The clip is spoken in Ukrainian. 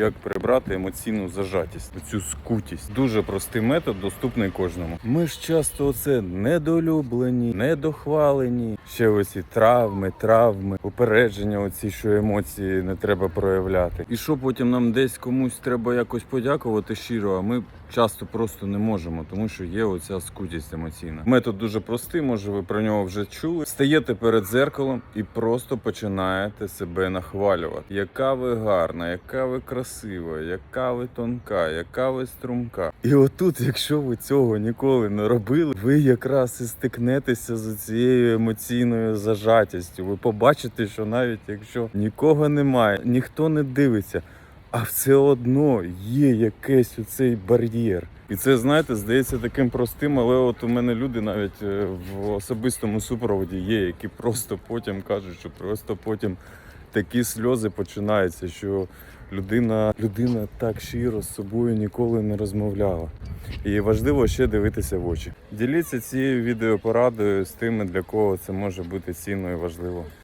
як прибрати емоційну зажатість, цю скутість. Дуже простий метод, доступний кожному. Ми ж часто оце недолюблені, недохвалені. Ще оці травми, травми, упередження, оці, що емоції не треба проявляти. І що потім нам десь комусь треба якось подякувати щиро, а ми часто просто не можемо, тому що є оця скутість емоційна. Метод дуже простий, може ви про нього вже чули. Стаєте перед зеркалом і просто починаєте себе нахвалювати. Яка ви гарна, яка ви красива, яка ви тонка, яка ви струмка. І отут, якщо ви цього ніколи не робили, ви якраз і стикнетеся з цією емоційною зажатістю. Ви побачите, що навіть якщо нікого немає, ніхто не дивиться. А все одно є якийсь оцей бар'єр. І це, знаєте, здається таким простим, але от у мене люди навіть е, в особистому супроводі є, які просто потім кажуть, що просто потім такі сльози починаються, що людина, людина так щиро з собою ніколи не розмовляла. І важливо ще дивитися в очі. Діліться цією відеопорадою з тими, для кого це може бути цінно і важливо.